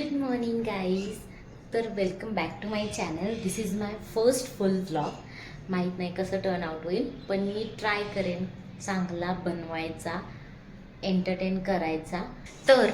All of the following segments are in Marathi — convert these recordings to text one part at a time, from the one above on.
गुड मॉर्निंग गाईज तर welcome back to my channel this is my first full blog माहीत नाही कसं टर्न आउट होईल पण मी ट्राय करेन चांगला बनवायचा एंटरटेन करायचा. तर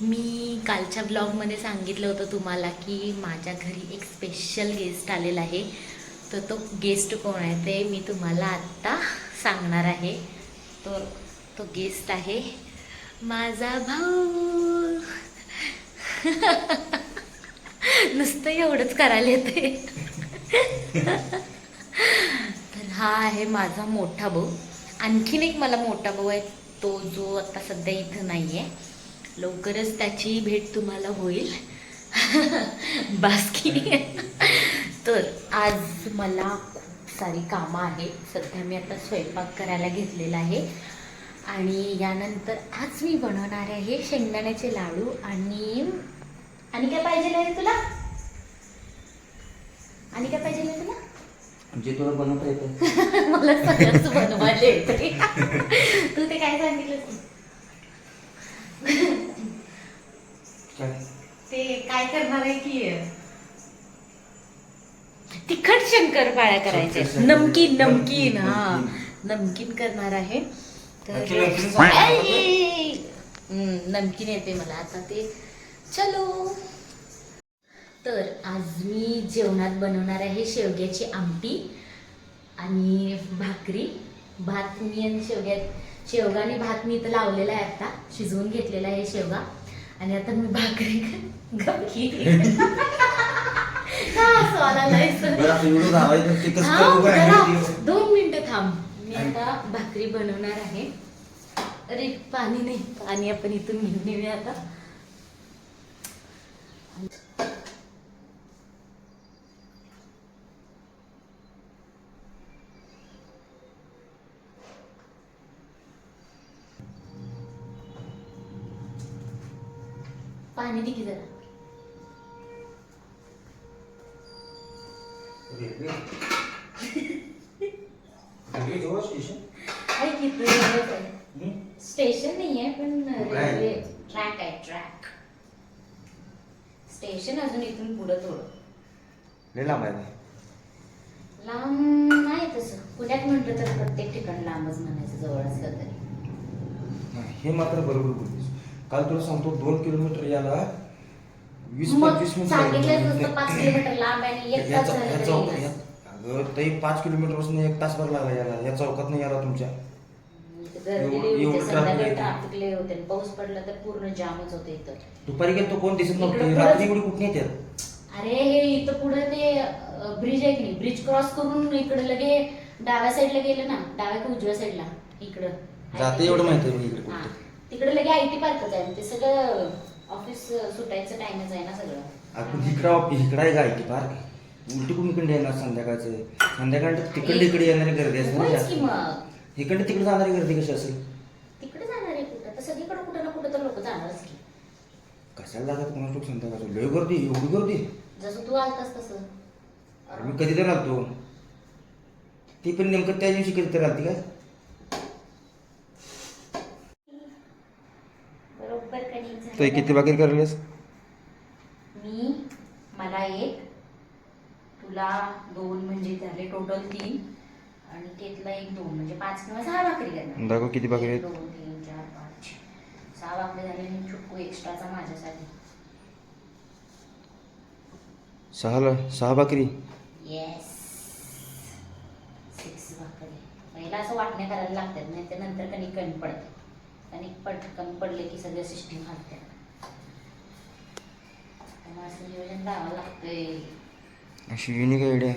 मी कालच्या ब्लॉगमध्ये सांगितलं होतं तुम्हाला की माझ्या घरी एक स्पेशल गेस्ट आलेला आहे. तर तो गेस्ट कोण आहे ते मी तुम्हाला आत्ता सांगणार आहे. तर तो गेस्ट आहे माझा भाऊ. नुसतं एवढंच करायला येते तर हा आहे माझा मोठा भाऊ. आणखीन एक मला मोठा भाऊ आहे तो जो आता सध्या इथं नाही आहे लवकरच त्याची भेट तुम्हाला होईल. बास्की तर आज मला खूप सारी कामं आहेत. सध्या मी आता स्वयंपाक करायला घेतलेला आहे. आणि यानंतर आज मी बनवणार आहे शेंगदाण्याचे लाडू आणि आणि काय पाहिजे आहे तुला? आणि काय पाहिजे आहे तुला? जे तुला बनवता येतं. मला सगळंच बनवायला येते तू ते काय सांगितलं ते काय करणार आहे की तिखट शंकरपाळ्या करायच्या तिखट शंकर- नमकीन. नमकीन. हा. नमकीन करणार आहे. नक्की नमकीन सांगा. आई! हम्म, नमकीन येते मला. आता ते चलो. तर आज मी जेवणात बनवणार आहे शेवग्याची आमटी आणि भाकरी. भात मी आणि शेवग्यात शेवगा आणि भात मी इथं लावलेला आहे आता. शिजवून घेतलेला आहे शेवगा. आणि आता मी भाकरी गपकी का असं आला नाही सर? बरं आता एवढं धावायचं ते कसं थांब उभं आहे जरा, ते- दोन आता भाकरी बनवणार आहे. अरे पाणी नाही. पाणी आपण इथून घेऊन येऊया आता. पाणी दे की जरा रेल्वे जवळ स्टेशन आहे की तू जवळच आहे. हं? स्टेशन नाही आहे पण काय? रेल्वे ट्रॅक स्टेशन अजून इथून पुढं थोडं. लांब आहे. लांब नाही तसं. पुण्यात म्हटलं तर प्रत्येक ठिकाण लांबच म्हणायचं जवळ असलं तरी. हे मात्र बरोबर बोललीस. काल तुला सांगतो दोन किलोमीटर याला वीस पंचवीस मिनिट सांगितलं पाच किलोमीटर लांब आहे आणि एक तास तरी. पाच किलोमीटरपासून एक तासभर लागला याला. या चौकात नाही याला तुमच्या. गर्दी एवढं- होते एवढं संध्याकाळी traffic आहे. ट्रॅफिक लई होते. आणि पाऊस पडला तर पूर्ण जामच होते इथं. दुपारी गेलो तो कोण दिसत नव्हते? रात्री एवढी कुठे येतात अरे हे इथं पुढे ते ब्रिज आहे की नाही? ब्रिज क्रॉस करून इकडे लगे डाव्या साईडला गेलं ना? डाव्या का उजव्या साईडला इकडं. जाते एवढं माहिती आहे इकडे हा. कुठे तिकडे लगे आय टी पार्कच आहे. ते सगळं ऑफिस सुटायचं टाइमच आहे ना सगळं. आपण इकडं इकडं आहे गाय की पार्क. उलटी कुणीकडे येणार संध्याकाळचं? संध्याकाळ तिकडे इकडे येणारी गर्दी असते ना होयच जास्त. मग. इकडे तिकडे जाणारी गर्दी कशी असेल? तिकडे जाणार आहे कुठं? तर सगळीकडे कुठं ना कुठं तर लोक जाणारच की. कशाला जातात कोणास लोक संध्याकाळचं लय गर्दी एवढी गर्दी? जसं तू आलतास तसं. अरे मी कधी तर आलतो. ती पण नेमकं त्या दिवशी कधी तर आलती काय बरोबर झालं. तो किती बाकी करलेस मी मला एक तुला दोन म्हणजे झाले टोटल तीन आणि त्यातला एक दोन म्हणजे पाच किंवा सहा भाकरी करणार. दाखव किती भाकरी आहेत. दोन तीन चार पाच. सहा भाकरी झाले आणि चुटकू एक्स्ट्राचा माझ्यासाठी. सहाला सहा भाकरी? येस सिक्स भाकरी. पहिला असं वाटण्या करायला लागतात नाही तर नंतर कणिक कमी पडते. कणिक पटकन पडले की सगळं सिस्टीम हलते. त्यामुळे असं नियोजन लावावं लागतंय. अशी युनिक आयडिया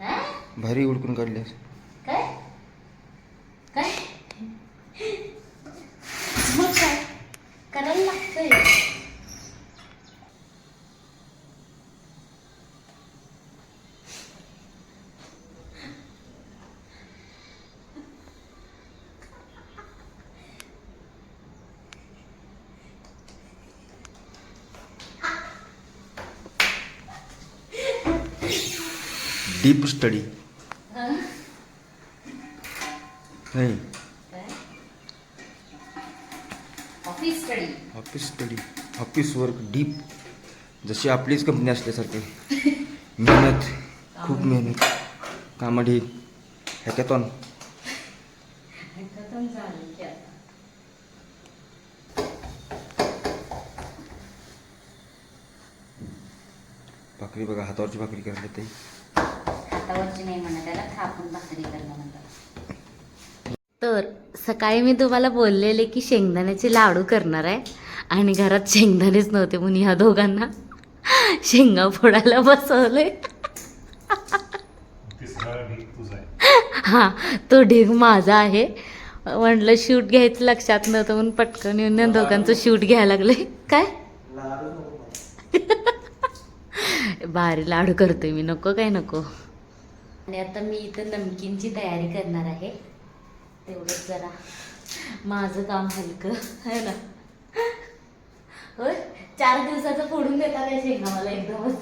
हा? भारी उडकून काढलीस काय काय मग काय करायला लागतंय डीप स्टडी? नाही office study office study office work deep जशी आपलीच कंपनी असल्यासारखी. मेहनत. खूप मेहनत. कामाडी हॅकॅथॉन. भाकरी बघा हातावरची भाकरी करायला ते. हातावरची नाही म्हणा त्याला थापून भाकरी करणं म्हणतात. तर सकाळी मी तुम्हाला बोललेले की शेंगदाण्याचे लाडू करणार आहे आणि घरात शेंगदाणेच नव्हते म्हणून ह्या दोघांना शेंगा फोडायला बसवले हा तो ढीग माझा आहे. म्हटलं शूट घ्यायचं लक्षात नव्हतं म्हणून पटकन येऊन या दोघांचं शूट घ्यायला लागले. काय? भारी लाडू करतोय मी नको काय नको. आणि आता मी इथं नमकीनची तयारी करणार आहे. तेवढंच जरा माझं काम हलकं आहे ना? होय? चार दिवसाचं फोडून देता नाही शेंगा मला एकदमच?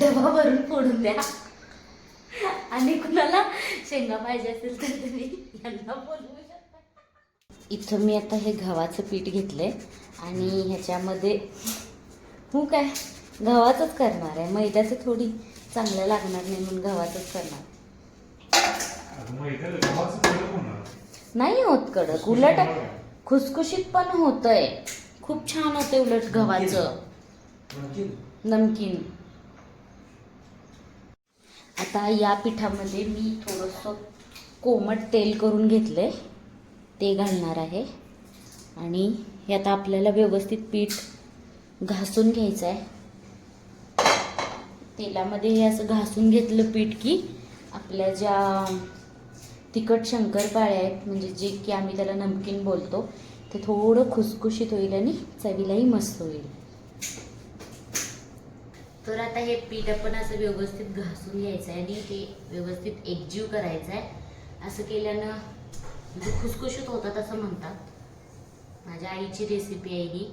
डबा भरून फोडून द्या. आणि कुणाला शेंगा पाहिजे असेल तर तुम्ही यांना बोलवू शकता. इथं मी आता हे गव्हाचं पीठ घेतलंय आणि ह्याच्यामध्ये हो काय? गव्हाचंच करणार आहे. मैद्याचं थोडी चांगलं लागणार नाही म्हणून गव्हाचंच करणार. नाही होत कडक उलट खुसखुशीत पण होतंय. खूप छान होते उलट गव्हाचं. नमकीन. आता या पिठामध्ये मी थोडंसं कोमट तेल करून घेतलंय. ते घालणार आहे. आणि हे आता आपल्याला व्यवस्थित पीठ घासून घ्यायचं आहे तेलामध्ये हे असं घासून घेतलं पीठ की आपल्या ज्या तिखट शंकरपाळे आहेत म्हणजे जे की आम्ही त्याला नमकीन बोलतो ते थोडं खुसखुशीत होईल आणि चवीलाही मस्त होईल. तर आता हे पीठ आपण असं व्यवस्थित घासून घ्यायचं आहे आणि ते व्यवस्थित एकजीव करायचं आहे असं केल्यानं म्हणजे खुसखुशीत होतात असं म्हणतात. माझ्या आईची रेसिपी आहे ही.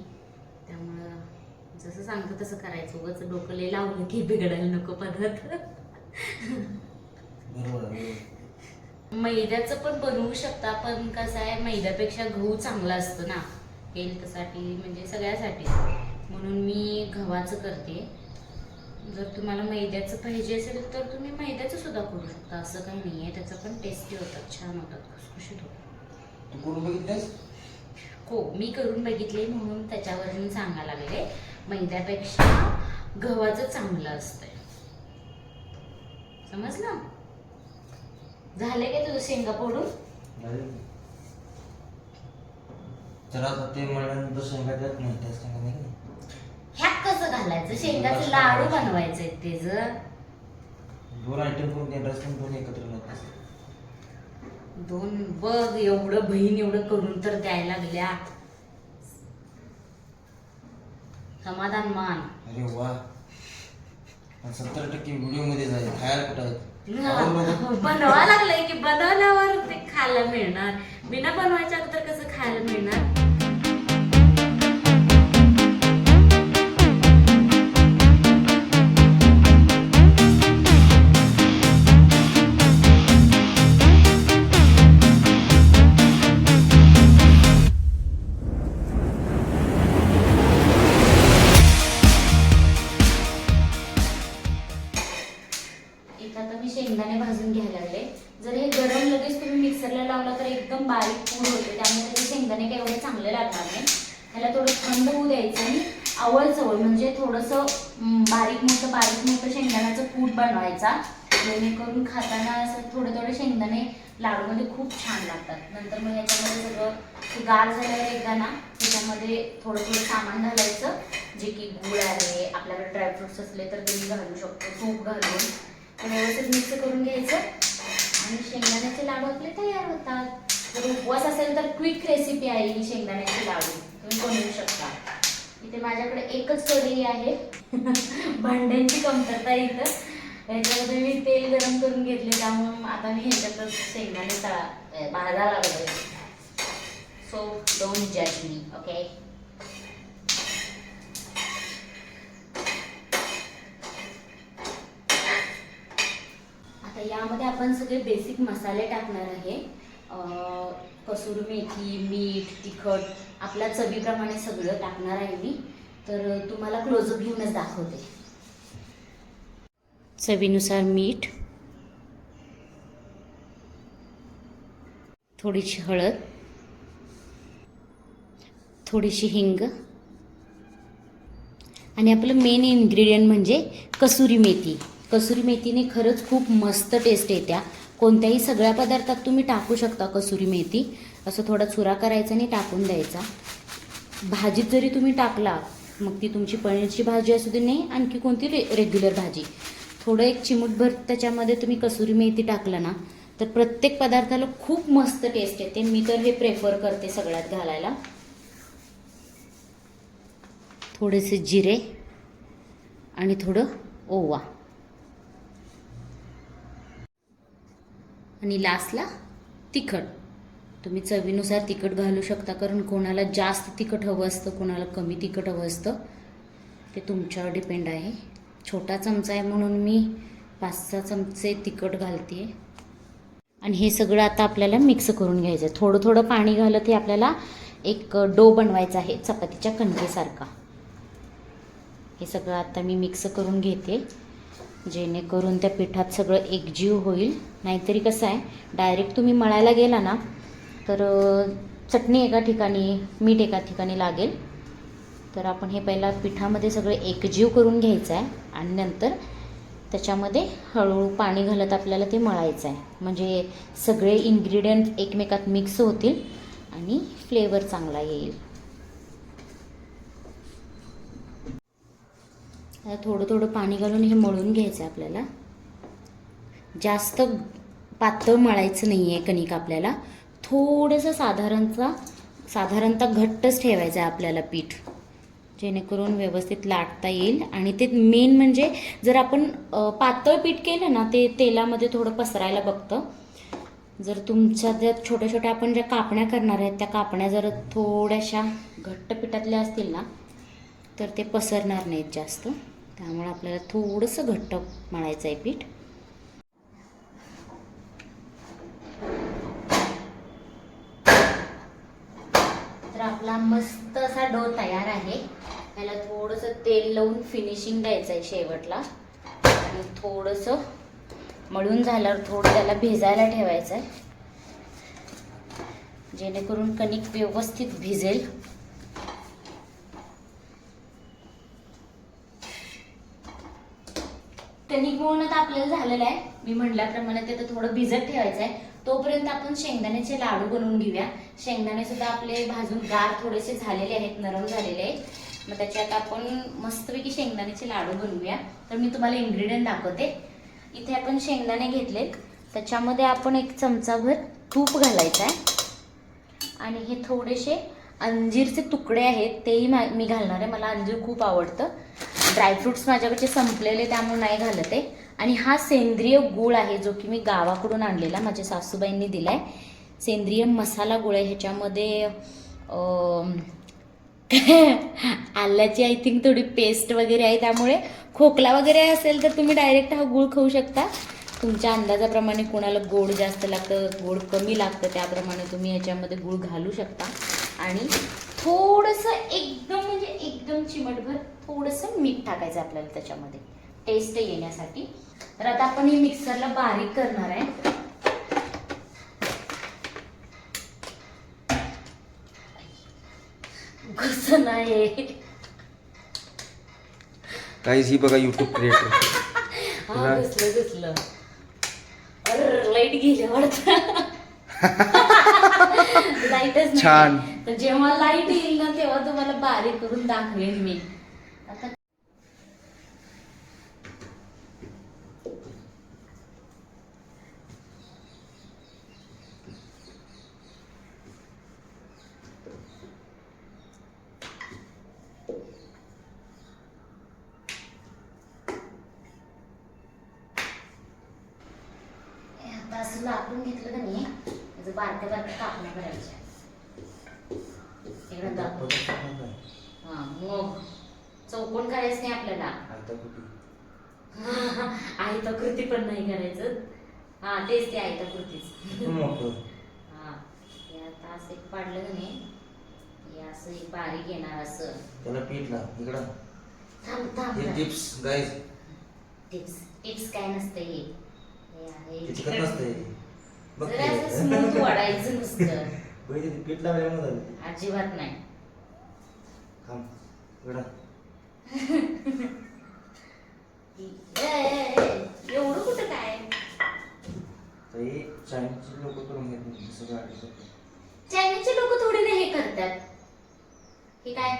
त्यामुळं जसं सांगतो तसं करायचं. उगाच डोकं लय लावलं की बिघडायला नको पदार्थ मैद्याचं पण बनवू शकता पण कसं आहे मैद्यापेक्षा गहू चांगला असतं ना. हेल्थसाठी म्हणजे सगळ्यासाठी. म्हणून मी गव्हाचं करते. जर तुम्हाला मैद्याचं पाहिजे असेल तर तुम्ही मैद्याचं सुद्धा करू शकता. असं काही नाही आहे. त्याचं पण टेस्टी होतात. छान होतात. खुसखुशीत होतात. हो मी करून बघितले म्हणून त्याच्यावर मी सांगायला लागले. मैद्यापेक्षा गव्हाचं चांगलं असतंय. समजलं? झाले का तुझं शेंगा फोडून? तर आता ते म्हणल्यानंतर शेंगा त्यात नाही शेंगा नाही का? ह्यात कसं घालायचं? शेंगाचे लाडू बनवायचे ते जर. दोन आयटम करून दोन एकत्र. दोन बघ एवढं बहीण एवढं करून तर द्यायला लागल्या. समाधान मान अरे वा. सत्तर टक्के व्हिडिओमध्ये जाईल खायला कुठं. बनवा लागलंय की बनवल्यावर ते खायला मिळणार. बिना बनवायच्या अगोदर कसं खायला मिळणार? कूट जेणेकरून खाताना असं थोडे थोडे शेंगदाणे लाडूमध्ये खूप छान लागतात. नंतर मग याच्यामध्ये सगळं गार झाल्यावर एकदा ना त्याच्यामध्ये थोडं थोडं सामान घालायचं. जे की गुळ आहे आपल्याकडे ड्रायफ्रुट्स असले तर तुम्ही घालू शकतो तूप घालून. ते व्यवस्थित मिक्स करून घ्यायचं. आणि शेंगदाण्याचे लाडू आपले तयार होतात. जर उपवास असेल तर क्विक रेसिपी आहे ही शेंगदाण्याचे लाडू. तुम्ही बनवू शकता. इथे माझ्याकडे एकच कढई आहे. भांड्यांची कमतरता इथं. याच्यामध्ये मी तेल गरम करून घेतले त्यामुळे आता मी ह्याच्यातच शेंगदाणे तळा भाजा लागले सो डोंट जज मी ओके? आता यामध्ये आपण सगळे बेसिक मसाले टाकणार आहे. कसूर कसुरी मेथी मीठ तिखट आपल्या चवीप्रमाणे सगळं टाकणार आहे मी. तर तुम्हाला क्लोजअप घेऊनच दाखवते. चवीनुसार मीठ थोडीशी हळद थोडीशी हिंग आणि आपलं मेन इन्ग्रेडियंट म्हणजे कसुरी मेथी. कसुरी मेथीने खरंच खूप मस्त टेस्ट येत्या. कोणत्याही सगळ्या पदार्थात तुम्ही टाकू शकता कसुरी मेथी. असं थोडा चुरा करायचा आणि टाकून द्यायचा. भाजीत जरी तुम्ही टाकला मग ती तुमची पनीरची भाजी असू दे नाही आणखी कोणती रे रेग्युलर भाजी. थोडं एक चिमूटभर त्याच्यामध्ये तुम्ही कसुरी मेथी टाकलं ना तर प्रत्येक पदार्थाला खूप मस्त टेस्ट येते. मी तर हे प्रेफर करते सगळ्यात घालायला. थोडेसे जिरे आणि थोडं ओवा. आणि लास्टला तिखट. तुम्ही चवीनुसार तिखट घालू शकता कारण कोणाला जास्त तिखट हवं असतं कोणाला कमी तिखट हवं असतं ते तुमच्यावर डिपेंड आहे. छोटा चमचा आहे म्हणून मी पाच सहा चमचे तिखट घालते आणि हे सगळं आता आपल्याला मिक्स करून घ्यायचं आहे. थोडं थोडं पाणी घालत हे आपल्याला एक डो बनवायचा आहे चपातीच्या कणकेसारखा. हे सगळं आता मी मिक्स करून घेते. जेणेकरून त्या पिठात सगळं एकजीव होईल. नाहीतरी कसं आहे डायरेक्ट तुम्ही मळायला गेला ना तर चटणी एका ठिकाणी मीठ एका ठिकाणी लागेल. तर आपण हे पहिला पिठामध्ये सगळं एकजीव करून घ्यायचं आहे आणि नंतर त्याच्यामध्ये हळूहळू पाणी घालत आपल्याला ते मळायचं आहे. म्हणजे सगळे इन्ग्रेडियंट एकमेकात मिक्स होतील आणि फ्लेवर चांगला येईल. थोडं थोडं पाणी घालून हे मळून घ्यायचं आहे आपल्याला. जास्त पातळ मळायचं नाही आहे कणिक आपल्याला. थोडंसं साधारणचा साधारणतः घट्टच ठेवायचं आहे आपल्याला पीठ. जेणेकरून व्यवस्थित लाटता येईल. आणि ते मेन म्हणजे जर आपण पातळ पीठ केलं ना ते तेलामध्ये थोडं पसरायला बघतं. जर तुमच्या ज्या छोट्या छोट्या आपण ज्या कापण्या करणार आहेत त्या कापण्या जर थोड्याशा घट्ट पिठातल्या असतील ना तर ते पसरणार नाहीत जास्त. त्यामुळे आपल्याला थोडंसं घट्ट मळायचं आहे पीठ. तर आपला मस्त असा डो तयार आहे. ह्याला थोडंसं तेल लावून फिनिशिंग द्यायचं आहे शेवटला. आणि थोडंसं मळून झाल्यावर थोडं त्याला भिजायला ठेवायचं आहे जेणेकरून कणिक व्यवस्थित भिजेल. कणिक मळून आता आपल्याला झालेलं आहे. मी म्हटल्याप्रमाणे ते तर थोडं भिजत ठेवायचं आहे तोपर्यंत आपण शेंगदाण्याचे लाडू बनवून घेऊया. शेंगदाणे सुद्धा आपले भाजून गार थोडेसे झालेले आहेत नरम झालेले आहेत. मग त्याच्यात आपण मस्तपैकी शेंगदाण्याचे लाडू बनवूया. तर मी तुम्हाला इन्ग्रेडियंट दाखवते. इथे आपण शेंगदाणे घेतलेत. त्याच्यामध्ये आपण एक चमचाभर तूप घालायचं आहे आणि हे थोडेसे अंजीरचे तुकडे आहेत तेही मा- मी घालणार आहे. मला अंजीर खूप आवडतं. ड्रायफ्रुट्स माझ्याकडचे संपलेले त्यामुळे नाही घालत आहे. आणि हा सेंद्रिय गूळ आहे जो की मी गावाकडून आणलेला माझ्या सासूबाईंनी दिला आहे सेंद्रिय मसाला गुळ आहे. ह्याच्यामध्ये आल्याची आय थिंक थोडी पेस्ट वगैरे आहे त्यामुळे खोकला वगैरे असेल तर तुम्ही डायरेक्ट हा गूळ खाऊ शकता. तुमच्या अंदाजाप्रमाणे कोणाला गोड जास्त लागतं गोड कमी लागतं त्याप्रमाणे तुम्ही ह्याच्यामध्ये गूळ घालू शकता. आणि थोडंसं एकदम म्हणजे एकदम चिमटभर थोडंसं मीठ टाकायचं आपल्याला त्याच्यामध्ये टेस्ट येण्यासाठी. तर आता आपण हे मिक्सरला बारीक करणार आहे. कसं नाही. काहीच ही बघा युट्यूब क्रिएटर हा घुसलं घुसलं अरे लाइट गेली वाटत. लाईटच नाही. छान. तर जेव्हा लाइट येईल ना तेव्हा तुम्हाला बारीक करून दाखवेन मी. आता हे आता असं लाटून घेतलं का नाही त्याचं बारक्या बारक्या कापण्या करायच्या इकडं दाखव हा मग चौकोन करायचं नाही आपल्याला. आयताकृती पण नाही करायचं. हा तेच ते आयताकृतीच. मोठं? हा हे आता असं एक पाडलं का नाही? हे असं एक बारीक येणार असं. त्याला पीठ लाव इकडं. थांब थांब. हे टिप्स गाईज टिप्स टिप्स काय नसतं हे. हे आहे. नसते बघ जरा असं स्मूथ वाढायचं नुसतं. पहिले ते पीठ लावल्यामुळे झालं ते. अजिबात नाही. थांब. ए, एवढं कुठं काय? चायनीजचे लोक करून घेत नाही सगळं आधी करतात. चायनीजचे लोक थोडी ना हे करतात. हे काय?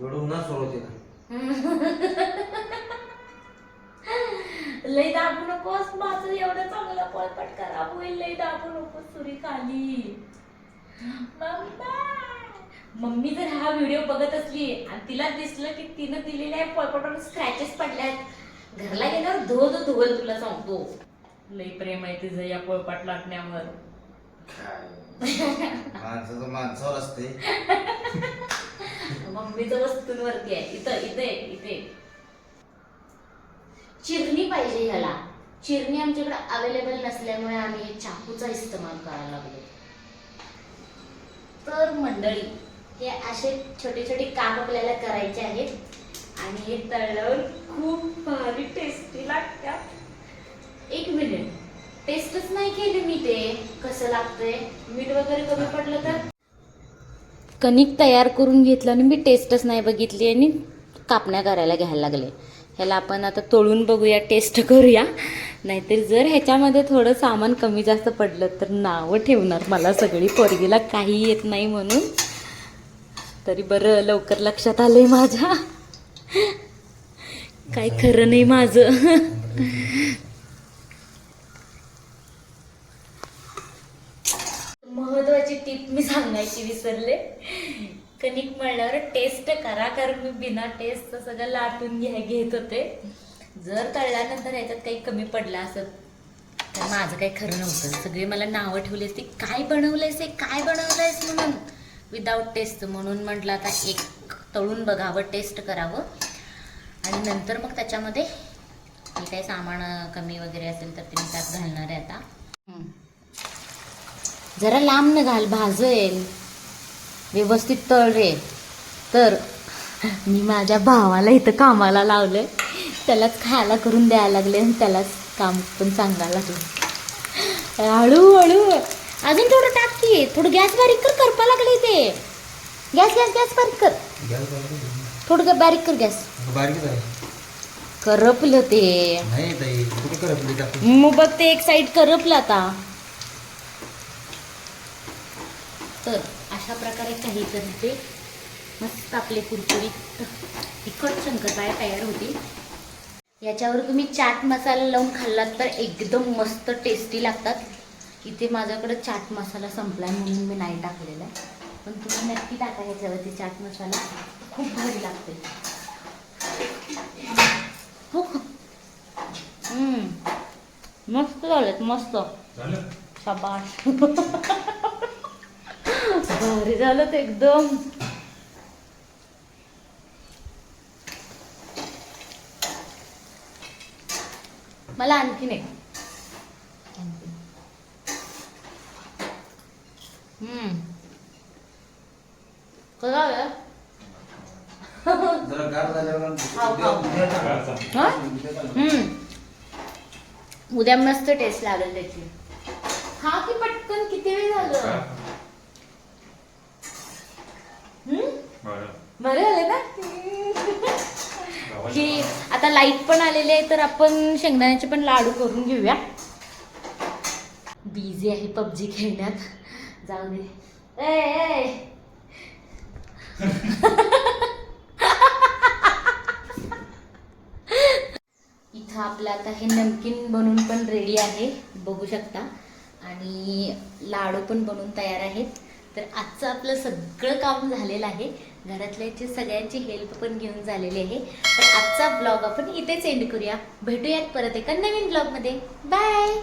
थोडं उन्हात सोडवते ना लई दाबू नकोस माझं एवढं चांगलं पळपट खराब होईल लई दाबू नकोस सुरी खाली. मम्मा! मम्मी जर हा व्हिडिओ बघत असली आणि तिला दिसलं की तिनं दिलेल्या पळपटावर स्क्रॅचेस पडल्यात घरला गेल्यावर धो धो धुवल तुला सांगतो. लई प्रेम आहे तिचं या पळपाट लाटण्यावर. माणसाचं माणसावर असते. मम्मीचं वस्तूंवरती आहे. इथं इथे इथे. चिरणी पाहिजे ह्याला. चिरणी आमच्याकडे अवेलेबल नसल्यामुळे आम्ही चाकूचा इस्तेमाल करायला लागलो. तर मंडळी हे असे छोटे छोटे काम आपल्याला करायचे आहेत. आणि हे तळल्यावर खूप भारी टेस्टी लागतात. एक मिनिट टेस्टच नाही केली मी ते. कसं लागतंय? मीठ वगैरे कमी पडलं तर? कणिक तयार करून घेतलं आणि मी टेस्टच नाही बघितली आणि कापण्या करायला घ्यायला लागले. ह्याला आपण आता तळून बघूया टेस्ट करूया. नाहीतर जर ह्याच्यामध्ये थोडं सामान कमी जास्त पडलं तर नावं ठेवणार. मला सगळी पोरगीला काही येत नाही म्हणून. तरी बरं लवकर लक्षात आलंय माझ्या. काय खरं नाही माझं. महत्वाची टीप मी सांगायची विसरले. कणिक मळल्यावर टेस्ट करा कारण मी बिना टेस्ट सगळं लाटून घ्या घेत होते. जर तळल्यानंतर ह्याच्यात काही कमी पडलं असत तर माझं काही खरं नव्हतं. सगळे मला नावं ठेवली असती काय बनवलंयस काय बनवलंयस म्हणून? विदाऊट टेस्ट म्हणून म्हटलं आता एक तळून बघावं टेस्ट करावं. आणि नंतर मग त्याच्यामध्ये जे काही सामान कमी वगैरे असेल तर ते मी त्यात घालणार आहे आता. जरा लांब न घाल भाजेल व्यवस्थित तळ रे. तर मी माझ्या भावाला इथं कामाला लावलंय. त्यालाच खायला करून द्यायला लागले आणि त्यालाच काम पण सांगायला लागले. हळूहळू. अजून थोडं टाक की. थोडं गॅस बारीक कर करपा लागले ते. गॅस गॅस गॅस बारीक कर. थोडं बारीक कर गॅस. बारीक करपलं ते. नाही ताई कुठे करपली टाकू मग बघ ते एक साईड करपलं आता. तर अशा प्रकारे काही करते. मस्त आपले कुरकुरीत तिखट शंकरपाळ्या तयार होतील. याच्यावर तुम्ही चाट मसाला लावून खाल्लात तर एकदम मस्त टेस्टी लागतात. इथे माझ्याकडे चाट मसाला संपलाय म्हणून मी नाही टाकलेला आहे. पण तुम्ही नक्की टाका ह्याच्यावरती चाट मसाला. खूप भारी लागते हो. मस्त झालेत मस्त. झालं? शाबाश भारी झालं ते एकदम. मला आणखीन एक हम्म कसं झालं? जरा गार झाल्यावर खाऊ, उद्या- खाऊ. उद्या टाका. गार झालं. हा? उद्या टाका. हम्म. उद्या मस्त टेस्ट लागेल त्याची. खा की पटकन किती वेळ झालं? बरं. झाले ना? की आता लाइट पण आलेली आहे तर आपण शेंगदाण्याचे पण लाडू करून घेऊया. बिझी आहे पबजी खेळण्यात. जाऊ दे. आपलं आता हे नमकीन बनून पण रेडी आहे बघू शकता. आणि लाडू पण बनून तयार आहेत. तर आजचं आपलं सगळं काम झालेलं आहे. घरातल्याची सगळ्यांची हेल्प पण घेऊन झालेली आहे. तर आजचा ब्लॉग आपण इथेच एंड करूया. भेटूयात परत एका नवीन ब्लॉगमध्ये बाय